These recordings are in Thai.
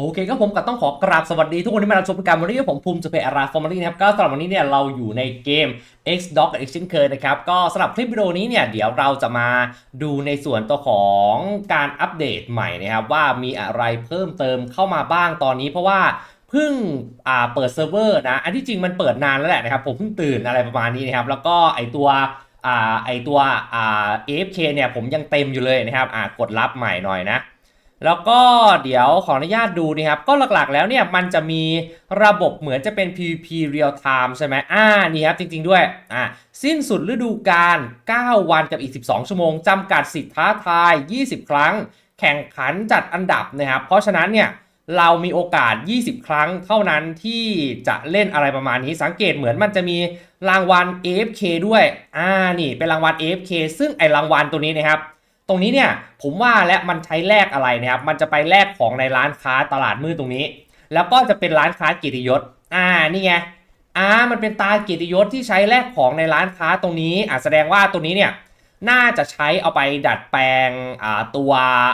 โอเคก็ผมก็ต้องขอกราบสวัสดีทุกคนที่มารับชมการวันนี้ผมภูมิจะเป็นอาราฟอร์มารีนะครับก็สำหรับวันนี้เนี่ยเราอยู่ในเกม X Dog กับ X เช่นเคยนะครับก็สำหรับคลิปวิดีโอนี้เนี่ยเดี๋ยวเราจะมาดูในส่วนตัวของการอัปเดตใหม่นะครับว่ามีอะไรเพิ่มเติมเข้ามาบ้างตอนนี้ เพราะว่าเพิ่งเปิดเซิร์ฟเวอร์นะอันที่จริงมันเปิดนานแล้วแหละนะครับผมเพิ่งตื่นอะไรประมาณนี้นะครับแล้วก็ไอตัวอไอตัวอ AFK เนี่ยผมยังเต็มอยู่เลยนะครับกดรับใหม่หน่อยนะ แล้วก็เดี๋ยวขออนุญาตดูนะครับ ก็หลักๆแล้วเนี่ยมันจะมีระบบเหมือนจะเป็น PVP Real Time ใช่ไหมอ่านี่ครับจริงๆด้วยอ่าสิ้นสุดฤดูกาล9 วันกับอีก 12 ชั่วโมงจำกัดสิทธิ์ท้าทาย 20 ครั้ง แข่งขันจัดอันดับนะครับ เพราะฉะนั้นเนี่ยเรามีโอกาส 20 ครั้งเท่านั้นที่จะเล่นอะไรประมาณนี้ สังเกตเหมือนมันจะมีรางวัล AFK ด้วย อ่า นี่เป็นรางวัล AFK ซึ่งไอรางวัลตัวนี้นะครับ ตรงนี้เนี่ยผมว่าและมันใช้แลกอะไรนะครับ มันจะไปแลกของในร้านค้าตลาดมืดตรงนี้ แล้วก็จะเป็นร้านค้ากียรติยศ อ่า นี่ไง อ่า มันเป็นตากียรติยศที่ใช้แลกของในร้านค้าตรงนี้ อ่าแสดงว่าตรงนี้เนี่ย น่าจะใช้เอาไปดัดแปลง อ่า ตัว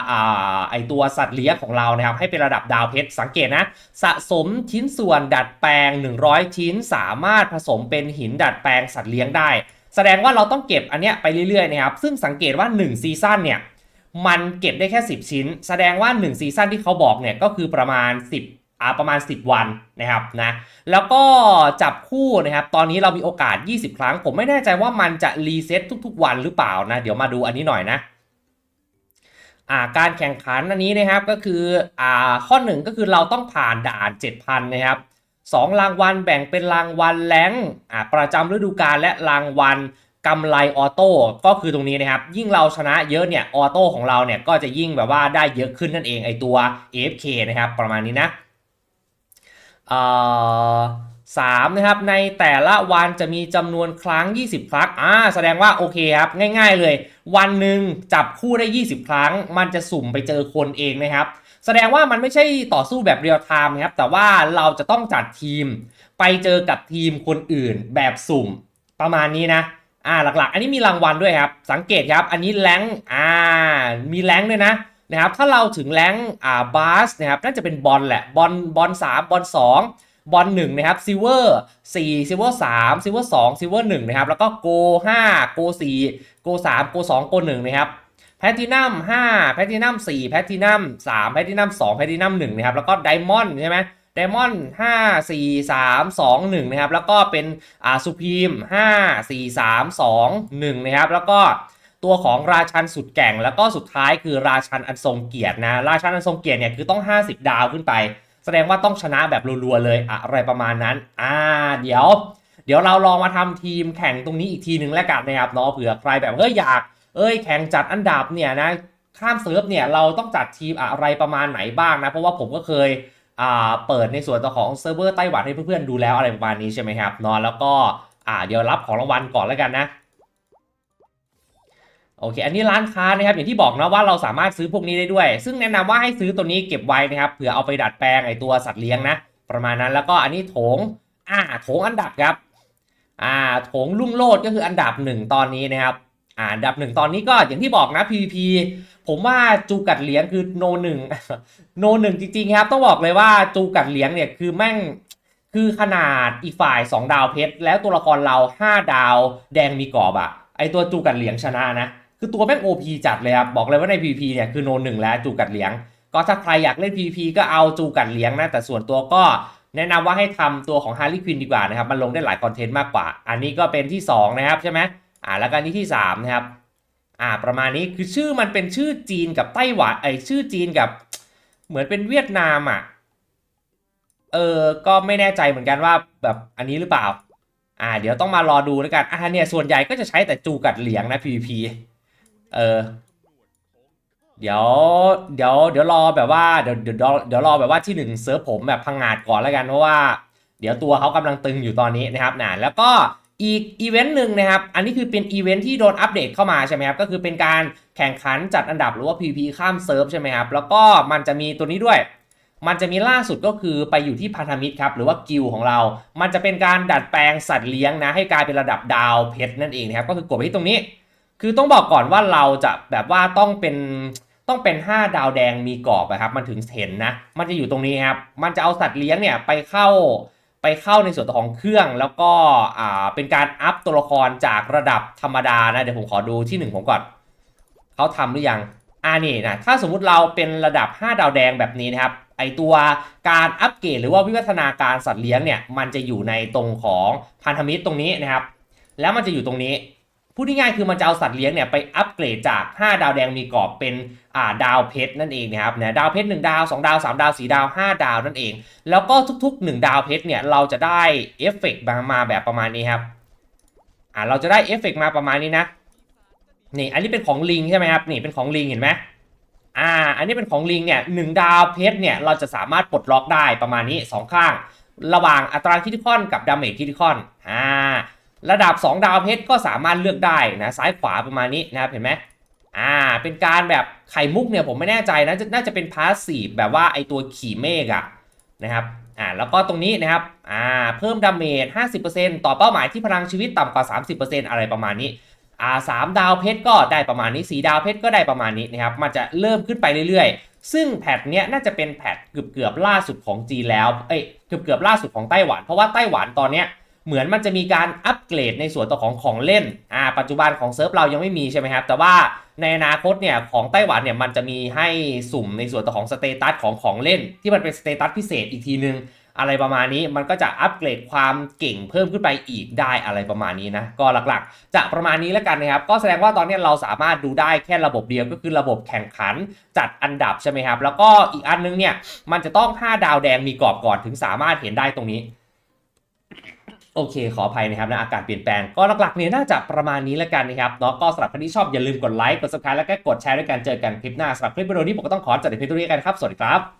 อ่า ไอตัวสัตว์เลี้ยงของเรานะครับ ให้เป็นระดับดาวเพชร สังเกตนะ สะสมชิ้นส่วนดัดแปลง 100 ชิ้น สามารถผสมเป็นหินดัดแปลงสัตว์เลี้ยงได้ แสดงว่าเราต้องเก็บอันเนี้ยไปเรื่อยๆนะครับ ซึ่งสังเกตว่า1ซีซั่นเนี่ยมันเก็บได้แค่ 10 ชิ้น แสดงว่า1ซีซั่นที่เขาบอกเนี่ยก็คือประมาณ 10อ่าประมาณ 10 วันนะครับนะ แล้วก็จับคู่นะครับ ตอนนี้เรามีโอกาส 20 ครั้ง ผมไม่แน่ใจว่ามันจะรีเซ็ตทุกๆ วันหรือเปล่านะ เดี๋ยวมาดูอันนี้หน่อยนะอ่าการแข่งขันอันนี้นะครับก็คืออ่าข้อหนึ่งก็คือเราต้องผ่านด่าน 7,000 นะครับ สองรางวัลแบ่งเป็นรางวัลแลงอ่าประจำฤดูกาลและรางวัลกำไรออโต้ก็คือตรงนี้นะครับ ยิ่งเราชนะเยอะเนี่ยออโต้ของเราเนี่ยก็จะยิ่งแบบว่าได้เยอะขึ้นนั่นเองไอตัว AFK นะครับ ประมาณนี้นะเอ่อ สามนะครับในแต่ละวันจะมีจำนวนครั้ง 20 ครั้งอ่าแสดงว่าโอเคครับง่าย ๆเลย วันหนึ่งจับคู่ได้ 20 ครั้ง มันจะสุ่มไปเจอคนเองนะครับ แสดงว่ามันไม่ใช่ต่อสู้แบบเรียลไทม์ครับแต่ว่าเราจะต้องจัดทีม ไปเจอกับทีมคนอื่นแบบสุ่มประมาณนี้นะอ่าหลักๆ อันนี้มีรางวัลด้วยครับ สังเกตครับอันนี้แรงอ่ามีแรงด้วยนะนะครับถ้าเราถึงแรงอ่าบาสนะครับน่าจะเป็นบอลแหละบอลบอลสามบอลสอง บอลหนึ่งนะครับซิเวอร์สี่ซิเวอร์สามซิเวอร์สองซิเวอร์หนึ่งนะครับ แล้วก็โกห้าโกสี่โกสามโกสองโกหนึ่งนะครับแพลตินัม5แพลตินัม4แพลตินัม3แพลตินัม2แพลตินัม1นะครับ แล้วก็ไดมอนด์ใช่ไหมไดมอนด์5 4 3 2 1นะครับ แล้วก็เป็นอ่าซูพีม5 4 3 2 1นะครับ แล้วก็ตัวของราชันสุดแก่งแล้วก็สุดท้ายคือราชันอันทรงเกียรตินะ ราชันอันทรงเกียรติเนี่ยคือต้อง 50 ดาวขึ้นไป แสดงว่าต้องชนะแบบรัวๆเลยอะไรประมาณนั้น อ่า เดี๋ยว เดี๋ยวเราลองมาทำทีมแข่งตรงนี้อีกทีหนึ่งแล้วกันนะครับเนาะเผื่อใครแบบเฮ้ยอยาก เอ้ยแข่งจัดอันดับเนี่ยนะข้ามเซิร์ฟเนี่ยเราต้องจัดทีมอะไรประมาณไหนบ้างนะ เพราะว่าผมก็เคยอ่าเปิดในส่วนตัวของเซิร์ฟเวอร์ไต้หวันให้เพื่อนๆดูแล้วอะไรประมาณนี้ใช่ไหมครับเนาะแล้วก็อ่าเดี๋ยวรับของรางวัลก่อนแล้วกันนะ โอเค อันนี้ร้านค้านะครับอย่างที่บอกนะว่าเราสามารถซื้อพวกนี้ได้ด้วย ซึ่งแนะนำว่าให้ซื้อตัวนี้เก็บไว้นะครับเผื่อเอาไปดัดแปลงไอตัวสัตว์เลี้ยงนะประมาณนั้นแล้วก็อันนี้โถงอ่าโถงอันดับครับอ่าโถงลุ่งโลดก็คืออันดับหนึ่งตอนนี้นะครับอ่าอันดับหนึ่งตอนนี้ก็อย่างที่บอกนะ PVP ผมว่าจูกัดเหลียงคือโนหนึ่งโนหนึ่งจริงๆครับต้องบอกเลยว่าจูกัดเหลียงเนี่ยคือแม่งคือขนาดอีกฝ่าย 2 ดาวเพชรแล้วตัวละครเรา 5 ดาวแดงมีกรอบอะไอตัวจูกัดเหลียงชนะนะ คือตัวแม่ง OP จัดเลยครับ บอกเลยว่าใน PVP เนี่ยคือโนหนึ่งแล้วจูกัดเหลียง ก็ถ้าใครอยากเล่น PVP ก็เอาจูกัดเหลียงนะ แต่ส่วนตัวก็แนะนำว่าให้ทำตัวของ Harley Quinn ดีกว่านะครับ มันลงได้หลายคอนเทนต์มากกว่า อันนี้ก็เป็นที่ 2 นะครับใช่ไหมอ่าแล้วก็นี้ที่ 3 นะครับ อ่าประมาณนี้คือชื่อมันเป็นชื่อจีนกับไต้หวันไอชื่อจีนกับ เหมือนเป็นเวียดนามอะเออก็ไม่แน่ใจเหมือนกันว่าแบบอันนี้หรือเปล่า อ่า เดี๋ยวต้องมารอดูแล้วกันอ่าเนี่ยส่วนใหญ่ก็จะใช้แต่จูกัดเหลียงนะ PVP เออ เดี๋ยว เดี๋ยว เดี๋ยวรอแบบว่า เดี๋ยว เดี๋ยว เดี๋ยวรอแบบว่าที่หนึ่งเซิร์ฟผมแบบพังงาดก่อนแล้วกันเพราะว่า เดี๋ยวตัวเขากำลังตึงอยู่ตอนนี้นะครับนะแล้วก็อีกอีเวนต์หนึ่งนะครับ อันนี้คือเป็นอีเวนต์ที่โดนอัปเดตเข้ามาใช่ไหมครับ ก็คือเป็นการแข่งขันจัดอันดับหรือว่า PP ข้ามเซิร์ฟใช่ไหมครับ แล้วก็มันจะมีตัวนี้ด้วย มันจะมีล่าสุดก็คือไปอยู่ที่พันธมิตรครับ หรือว่ากิลของเรา มันจะเป็นการดัดแปลงสัตว์เลี้ยงนะให้กลายเป็นระดับดาวเพชรนั่นเองนะครับ ก็คือกดไปที่ตรงนี้ คือต้องบอกก่อนว่าเราจะแบบว่าต้องเป็นต้องเป็น 5 ดาวแดงมีกรอบนะครับ มันถึงเห็นนะ มันจะอยู่ตรงนี้ครับ มันจะเอาสัตว์เลี้ยงเนี่ยไปเข้าไปเข้าในส่วนของเครื่องแล้วก็อ่าเป็นการอัพตัวละครจากระดับธรรมดานะ เดี๋ยวผมขอดูที่หนึ่งผมก่อนเขาทำหรือยังอ่านี่นะถ้าสมมุติเราเป็นระดับ 5 ดาวแดงแบบนี้นะครับไอตัวการอัปเกรดหรือว่าวิวัฒนาการสัตว์เลี้ยงเนี่ยมันจะอยู่ในตรงของพันธมิตรตรงนี้นะครับ แล้วมันจะอยู่ตรงนี้ พูดง่ายๆคือมันจะเอาสัตว์เลี้ยงเนี่ยไปอัปเกรดจาก 5 ดาวแดงมีกรอบเป็นอ่าดาวเพชรนั่นเองนะครับนะดาวเพชร1ดาว 2 ดาว 3 ดาว 4 ดาว 5 ดาวนั่นเอง แล้วก็ทุก ๆ 1 ดาวเพชรเนี่ยเราจะได้เอฟเฟกต์มามาแบบประมาณนี้ครับอ่าเราจะได้เอฟเฟกต์มาประมาณนี้นะนี่อันนี้เป็นของลิงใช่ไหมครับนี่เป็นของลิงเห็นไหมอ่าอันนี้เป็นของลิงเนี่ยหนึ่งดาวเพชรเนี่ยเราจะสามารถปลดล็อกได้ประมาณนี้สองข้าง ระหว่างอัตราคิติคอนกับดาเมจคิติคอนอ่า ระดับ 2 ดาวเพชรก็สามารถเลือกได้นะซ้ายขวาประมาณนี้นะครับเห็นไหมอ่าเป็นการแบบไข่มุกเนี่ยผมไม่แน่ใจนะจะน่าจะเป็นพาสซีฟแบบว่าไอตัวขี่เมฆอะนะครับอ่าแล้วก็ตรงนี้นะครับอ่าเพิ่มดาเมจ 50%ต่อเป้าหมายที่พลังชีวิตต่ำกว่า 30%อะไรประมาณนี้อ่าสามดาวเพชรก็ได้ประมาณนี้สีดาวเพชรก็ได้ประมาณนี้นะครับมันจะเริ่มขึ้นไปเรื่อยๆ ซึ่งแพทเนี้ยน่าจะเป็นแพทเกือบเกือบล่าสุดของจีนแล้วเอ้ยเกือบเกือบล่าสุดของไต้หวัน เพราะว่าไต้หวันตอนเนี้ย เหมือนมันจะมีการอัปเกรดในส่วนตัวของของเล่นอ่าปัจจุบันของเซิร์ฟเรายังไม่มีใช่ไหมครับแต่ว่าในอนาคตเนี่ยของไต้หวันเนี่ยมันจะมีให้สุ่มในส่วนตัวของสเตตัสของของเล่น ที่มันเป็นสเตตัสพิเศษอีกทีนึงอะไรประมาณนี้มันก็จะอัปเกรดความเก่งเพิ่มขึ้นไปอีกได้อะไรประมาณนี้นะก็หลักๆ จะประมาณนี้แล้วกันนะครับ ก็แสดงว่าตอนนี้เราสามารถดูได้แค่ระบบเดียวก็คือระบบแข่งขันจัดอันดับใช่ไหมครับ แล้วก็อีกอันนึงเนี่ยมันจะต้อง 5 ดาวแดงมีกรอบก่อนถึงสามารถเห็นได้ตรงนี้ โอเค ขออภัยนะครับนะอากาศเปลี่ยนแปลงก็หลักๆเนี่ยน่าจะประมาณนี้แล้วกันนะครับเนาะก็สำหรับใครที่ชอบอย่าลืมกดไลค์กดซับสไครต์แล้วก็กดแชร์ด้วยกันเจอกันคลิปหน้าสำหรับคลิปวิดีโอนี้ผมก็ต้องขอจัดในเพียงเท่านี้กันครับสวัสดีครับ